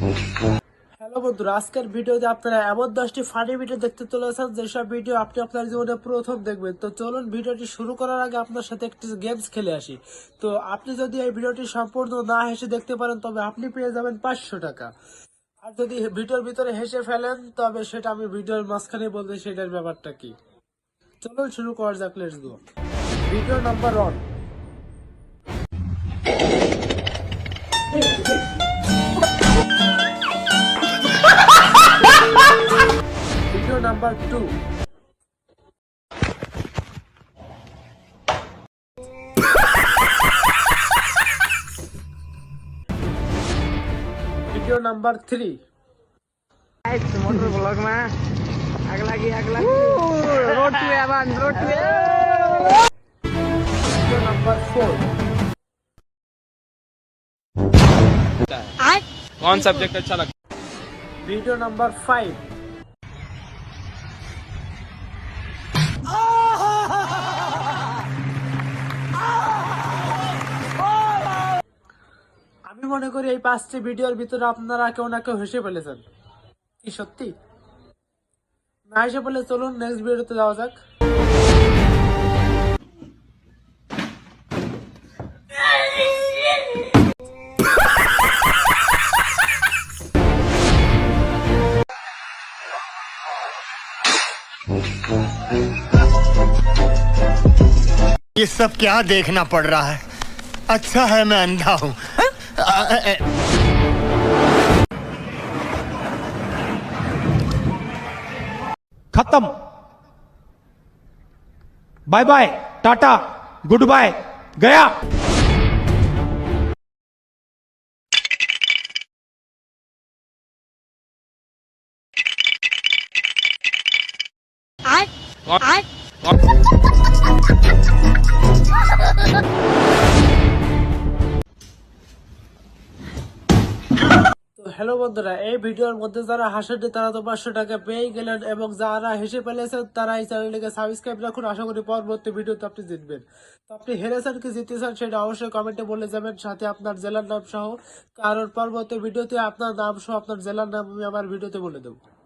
Hello বন্ধুরা আজকের ভিডিওতে আপনারা এমন দশটি ফানি ভিডিও দেখতে চলেছেন যেসব ভিডিও আপনি আপনার জীবনে প্রথম দেখবেন তো চলুন ভিডিওটি শুরু করার আগে আপনার সাথে একটি গেমস খেলে আসি তো আপনি যদি এই ভিডিওটি সম্পূর্ণ না হেসে দেখতে পারেন তবে আপনি পেয়ে যাবেন পাঁচশো টাকা আর যদি ভিডিওর ভিতরে হেসে ফেলেন তবে সেটা আমি ভিডিওর মাঝখানে বলতে সেটার ব্যাপারটা কি চলুন শুরু করা যাক let's go video number one number 2. Video number three motor blog में अगला की अगला कौन सब्जेक्ट अच्छा लगता वीडियो नंबर फाइव না করি এই পাঁচটি ভিডিওর ভিতর আপনারা কেনাকে হেসে ফেলেছেন কি সত্যি আমি যা বলে চলوں নেক্সট ভিডিওতে যাওয়ার যাক ये सब क्या देखना पड़ रहा है अच्छा है मैं अंधा हूं खत्म bye bye tata good bye गया I, I, I. হ্যালো বন্ধুরা এই ভিডিওর মধ্যে যারা হাসেননি তারা তো পাঁচশো টাকা পেয়ে গেলেন এবং যারা হেসে ফেলেছেন তারা এই চ্যানেলটিকে সাবস্ক্রাইব রাখুন আশা করি পরবর্তী ভিডিওতে আপনি জিতবেন তো আপনি হেরেছেন কি জিতেছেন সেটা অবশ্যই কমেন্টে বলে যাবেন সাথে আপনার জেলার নাম সহ কারণ পরবর্তী ভিডিওতে আপনার নাম সহ আপনার জেলার নাম আমি আমার ভিডিওতে বলে দেবো